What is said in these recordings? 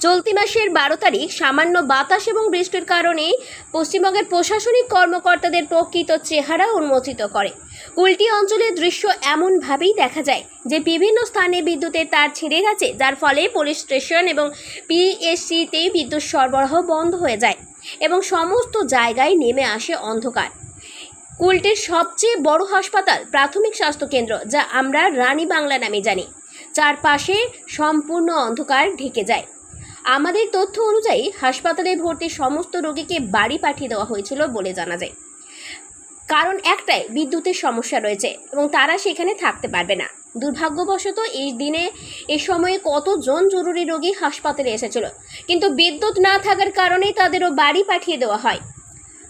চলতি মাসের বারো তারিখ সামান্য বাতাস এবং বৃষ্টির কারণে পশ্চিমবঙ্গের প্রশাসনিক কর্মকর্তাদের প্রকৃত চেহারা উন্মোচিত করে। কুলটি অঞ্চলের দৃশ্য এমনভাবেই দেখা যায় যে বিভিন্ন স্থানে বিদ্যুতের তার ছিঁড়ে গেছে, যার ফলে পুলিশ স্টেশন এবং পিএসসিতে বিদ্যুৎ সরবরাহ বন্ধ হয়ে যায় এবং সমস্ত জায়গায় নেমে আসে অন্ধকার। কুলটির সবচেয়ে বড় হাসপাতাল প্রাথমিক স্বাস্থ্যকেন্দ্র, যা আমরা রানী বাংলা নামে জানি। চারপাশে সম্পূর্ণ অন্ধকার ঢেকে যায়। আমাদের তথ্য অনুযায়ী হাসপাতালে ভর্তি সমস্ত রোগীকে বাড়ি পাঠিয়ে দেওয়া হয়েছিল বলে জানা যায়। কারণ একটাই, বিদ্যুতের সমস্যা রয়েছে এবং তারা সেখানে থাকতে পারবে না। দুর্ভাগ্যবশত এই দিনে, এ সময়ে কতজন জরুরি রোগী হাসপাতালে এসেছিল। কিন্তু বিদ্যুৎ না থাকার কারণেই তাদেরও বাড়ি পাঠিয়ে দেওয়া হয়।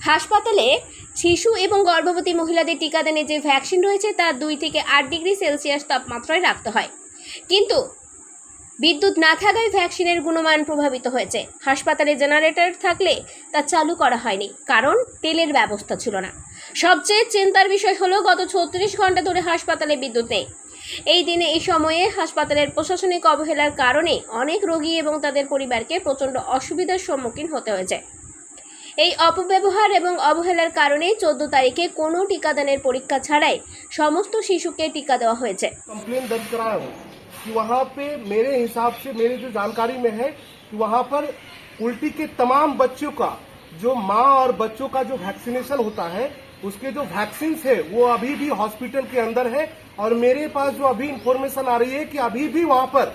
হাসপাতালে শিশু এবং গর্ভবতী মহিলাদের টিকাদানে যে ভ্যাকসিন রয়েছে, তা দুই থেকে আট ডিগ্রি সেলসিয়াস তাপমাত্রায় রাখতে হয়। কিন্তু বিদ্যুৎ না থাকায় ভ্যাকসিনের গুণমান প্রভাবিত হয়েছে। হাসপাতালে জেনারেটর থাকলে তা চালু করা হয়নি, কারণ তেলের ব্যবস্থা ছিল না। সবচেয়ে চিন্তার বিষয় হলো, গত ছত্রিশ ঘণ্টা ধরে হাসপাতালে বিদ্যুৎ নেই। এই দিনে, এই সময়ে হাসপাতালের প্রশাসনিক অবহেলার কারণে অনেক রোগী এবং তাদের পরিবারকে প্রচণ্ড অসুবিধার সম্মুখীন হতে হয়েছে। এই অপব্যবহার এবং অবহেলার কারণে চোদ্দ তারিখে কোনো টিকাদানের পরীক্ষা ছাড়াই সমস্ত শিশুকে টিকা দেওয়া হয়েছে। कि वहाँ पे मेरे हिसाब से, मेरे जो जानकारी में है कि वहाँ पर उल्टी के तमाम बच्चों का, जो माँ और बच्चों का जो वैक्सीनेशन होता है, उसके जो वैक्सीन है, वो अभी भी हॉस्पिटल के अंदर है और मेरे पास जो अभी इंफॉर्मेशन आ रही है कि अभी भी वहाँ पर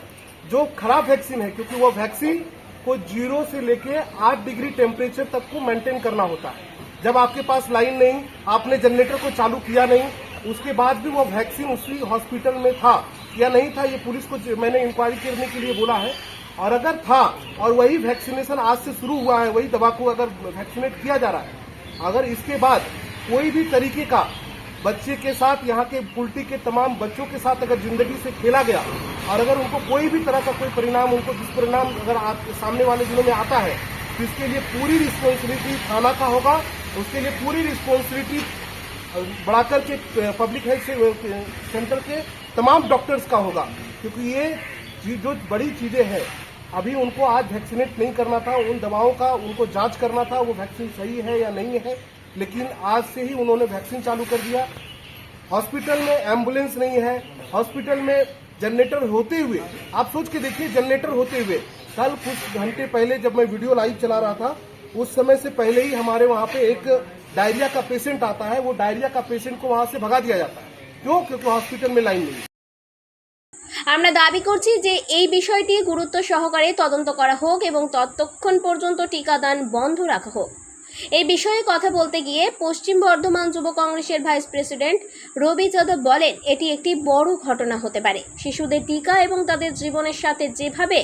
जो खराब वैक्सीन है, क्योंकि वो वैक्सीन को ज़ीरो से लेके आठ डिग्री टेम्परेचर तक को मेंटेन करना होता है। जब आपके पास लाइन नहीं, आपने जनरेटर को चालू किया नहीं, उसके बाद भी वो वैक्सीन उसी हॉस्पिटल में था। या नहीं था, ये पुलिस को मैंने इंक्वायरी करने के लिए बोला है। और अगर था, और वही वैक्सीनेशन आज से शुरू हुआ है, वही दवा को अगर वैक्सीनेट किया जा रहा है, अगर इसके बाद कोई भी तरीके का बच्चे के साथ, यहाँ के पुल्टी के तमाम बच्चों के साथ अगर ज़िंदगी से खेला गया, और अगर उनको कोई भी तरह का कोई परिणाम, उनको दुष्परिणाम अगर आपके सामने वाले दिनों में आता है तो इसके लिए पूरी रिस्पॉन्सिबिलिटी थाना का होगा, उसके लिए पूरी रिस्पॉन्सिबिलिटी बढ़ाकर के पब्लिक हेल्थ सेंटर के तमाम डॉक्टर्स का होगा। क्योंकि ये जो बड़ी चीज़ें हैं, अभी उनको आज वैक्सीनेट नहीं करना था, उन दवाओं का, उनको जाँच करना था, वो वैक्सीन सही है या नहीं है, लेकिन आज से ही उन्होंने वैक्सीन चालू कर दिया। हॉस्पिटल में एंबुलेंस नहीं है, हॉस्पिटल में जनरेटर होते हुए, आप सोच के देखिए जनरेटर होते हुए, कल कुछ घंटे पहले जब मैं वीडियो लाइव चला रहा था, उस समय से पहले ही हमारे वहाँ पे एक डायरिया का पेशेंट आता है वो डायरिया का पेशेंट को वहाँ से भगा दिया जाता है क्यों क्योंकि हॉस्पिटल में लाइन नहीं है। আমরা দাবি করছি যে এই বিষয়টি গুরুত্ব সহকারে তদন্ত করা হোক এবং ততক্ষণ পর্যন্ত টিকাদান বন্ধ রাখা হোক এই বিষয়ে কথা বলতে গিয়ে পশ্চিম বর্ধমান যুব কংগ্রেসের ভাইস প্রেসিডেন্ট রবি যাদব বলেন এটি একটি বড় ঘটনা হতে পারে শিশুদের টিকা এবং তাদের জীবনের সাথে যেভাবে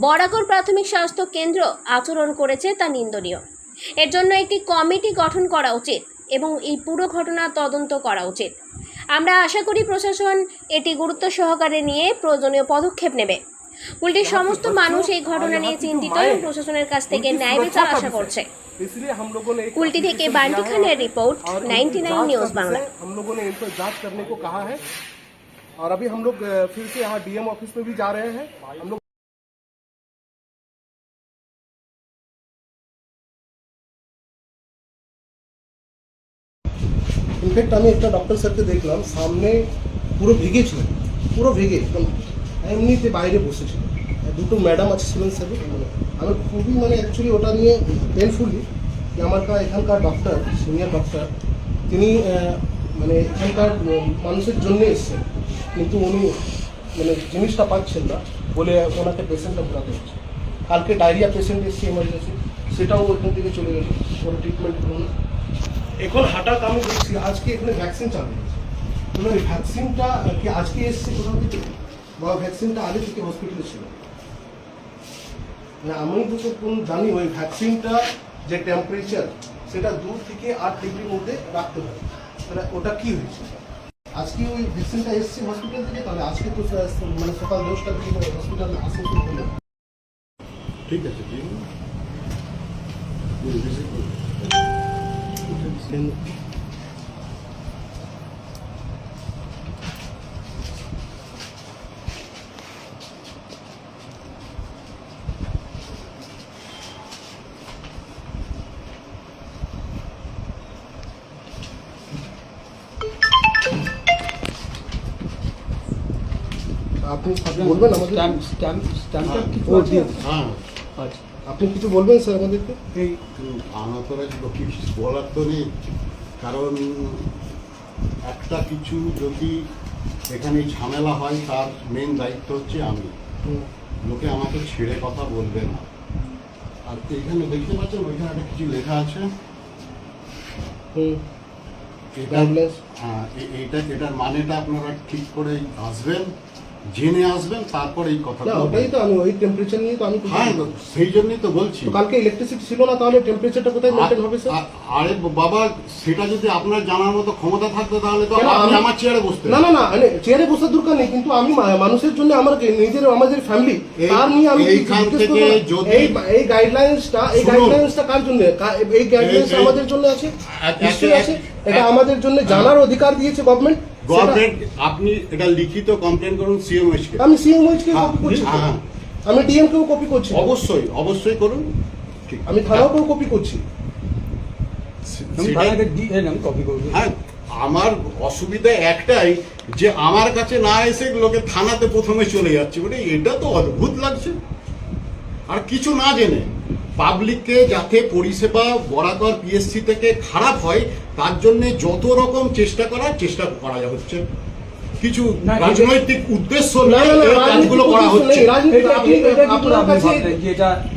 বরাকর প্রাথমিক স্বাস্থ্য কেন্দ্র আচরণ করেছে তা নিন্দনীয় এর জন্য একটি কমিটি গঠন করা উচিত এবং এই পুরো ঘটনা তদন্ত করা উচিত আমরা আশা করি প্রশাসন এটি গুরুত্ব সহকারে নিয়ে প্রয়োজনীয় পদক্ষেপ নেবে উল্টে সমস্ত মানুষ এই ঘটনা নিয়ে চিন্তিত এবং প্রশাসনের কাছ থেকে उनकी ন্যায় सुरक्षा বিচার का আশা विषय। করছে इसलिए हम लोगों ने एक उल्टी थे के application बांटी दिया है खाने रिपोर्ट, और उनकी 99 जांच का न्यूज़ विषय बांग्ला। हम लोगों ने इनको जांच करने को कहा है और अभी हम लोग अ, फिर से यहाँ डीएम ऑफिस में भी जा रहे हैं हम लोग ইনফ্যাক্ট আমি একটা ডক্টর স্যারকে দেখলাম, সামনে পুরো ভিগে ছিল পুরো ভিগে, একদম এমনিতে বাইরে বসেছিল দুটো ম্যাডাম আছে ছিলেন স্যার মানে আমি খুবই মানে অ্যাকচুয়ালি ওটা নিয়ে পেনফুলি যে আমার এখানকার ডক্টর সিনিয়র ডক্টর তিনি মানে এখানকার মানুষের জন্য এসছেন। কিন্তু উনি মানে জিনিসটা পাচ্ছেন না বলে ওনাকে পেশেন্টটা ঘোরাতে হচ্ছে। কালকে ডায়রিয়া পেশেন্ট এসছে এমার্জেন্সি সেটাও ওইখান থেকে চলে গেছে। কোনো ট্রিটমেন্ট হলো না এখন হঠাৎ আমি দেখছি আজকে এখানে ভ্যাকসিন চালু হয়েছে। ওই ভ্যাকসিনটা কি আজকে এসছে কোথাও থেকে? বা ভ্যাকসিনটা আগে থেকে হসপিটালে ছিল? মানে আমি যতক্ষণ জানি, ওই ভ্যাকসিনটা যে টেম্পারেচার সেটা দু থেকে আট ডিগ্রির মধ্যে রাখতে হয় তাহলে ওটা কি হয়েছে? আজকে ওই ভ্যাকসিনটা এসছে হসপিটাল থেকে, তাহলে আজকে তো মানে সকাল দশটা দিকে হসপিটালে আসে শুরু হলো ঠিক আছে in it. Stamp, stamp, stamp, stamp, stamp, stamp, stamp, আপনি কিছু বলবেন স্যার আমাদেরকে? এই আনাতরা কিছু বলার তো নেই কারণ একটা কিছু যদি এখানে ঝামেলা হয় তার মেন দায়িত্ব হচ্ছে আমি। লোকে আমাকে ছেড়ে কথা বলবে না। আর এইখানে দেখতে পাচ্ছেন ওইখানে একটা কিছু লেখা আছে। এটা হ্যাঁ এ- এইটা এটার মানেটা আপনারা ঠিক করে আসবেন। জেনে আসবেন তারপর এই কথা না ওটাই তো আমি ওই টেম্পারেচার নিয়ে তো আমি হ্যাঁ সেই জন্যই তো বলছি। কালকে ইলেকট্রিসিটি ছিল না তাহলে টেম্পারেচারটা কোথায় মেনটেন হবে স্যার আরে বাবা সেটা যদি আপনার জানার মতো ক্ষমতা থাকতো তাহলে তো আপনি আমার চেয়ারে বসতেন। না না না মানে চেয়ারে বসার দরকার নেই কিন্তু আমি মানুষের জন্য আমার নিজের আমাদের ফ্যামিলি তার নিয়ে আমি এইখান জিজ্ঞেস থেকে করব যদি- এই এই গাইডলাইন্সটা এই গাইডলাইন্সটা কার জন্য? এই গাইডলাইন্স আমাদের জন্য আছে? নিশ্চয়ই আছে। এটা আমাদের জন্য জানার অধিকার দিয়েছে গভর্নমেন্ট গভর্নমেন্ট আপনি এটা লিখিত কমপ্লেন করুন সিএমএস কে। আমি সিএমওইচ কে হ্যাঁ, কপি করছি। হ্যাঁ। আমি ডিএম কেও কপি করছি। অবশ্যই অবশ্যই করুন। ঠিক আমি থানাকেও কপি করছি কপি করব। হ্যাঁ আমার অসুবিধা একটাই যে আমার কাছে না এসে লোকে থানাতে প্রথমে চলে যাচ্ছে মানে এটা তো অদ্ভুত লাগছে। আর কিছু না জেনে। পাবলিককে যাতে পরিষেবা বরাকর পিএসসি থেকে খারাপ হয় তার জন্য যত রকম চেষ্টা করার চেষ্টা করা হচ্ছে। কিছু রাজনৈতিক উদ্দেশ্য না নিয়ে না না এই কাজগুলো করা হচ্ছে।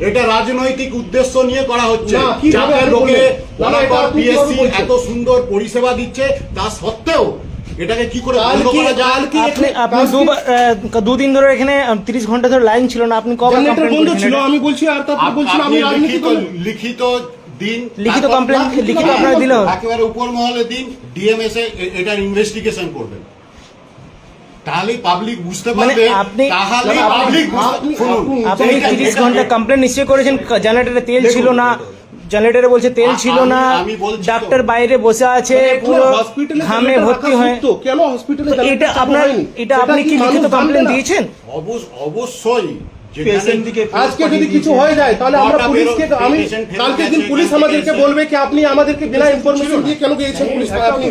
এটা রাজনৈতিক উদ্দেশ্য নিয়ে করা হচ্ছে। যাতে লোকে বরাকর পিএসসি এত সুন্দর পরিষেবা দিচ্ছে তা সত্ত্বেও এটাকে কি করে বন্ধ করা যায়? কালকে আপনি আপনি দুবার দুদিন ধরে এখানে তিরিশ ঘণ্টা ধরে লাইন ছিল না। আপনি কবে জেনারেটর বন্ধ ছিল আমি বলছি আর তারপর আমি রাজনীতি লিখিত করি লিখিত দিন লিখিত কমপ্লেন লিখিত আপনারা দিল। একেবারে উপর মহলে দিন ডিএমএস এ এটার ইনভেস্টিগেশন করবেন। তাহলেই পাবলিক বুঝতে মানে পারবে আপনি- পাবলিক আপনি- শুনুন আপনি- আপনি এইটা- তিরিশ এটা- ঘণ্টা কমপ্লেন নিশ্চয়ই করেছেন জেনারেটরে তেল ছিল না। জেনারেটরে বলছে তেল ছিল না আমি বলছি তো। ডাক্তার বাইরে বসে আছে মানে পুরো হসপিটালে ঘামে ভর্তি হয়ে। কেন হসপিটালে এটা আপনার এটা আপনি কি লিখিত কমপ্লেন দিয়েছেন? অবশ্যই আজকে যদি কিছু হয়ে যায় তাহলে আমরা পুলিশকে আমি কালকে দিন পুলিশ আমাদেরকে বলবে কি আপনি আমাদেরকে বিনা ইনফরমেশন দিয়ে কেন গিয়েছেন? পুলিশ আপনি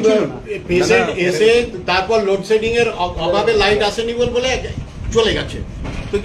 পেশেন্ট এসে তারপর লোডশেডিং এর অভাবে লাইট আসেনি বলে চলে গেছে। তো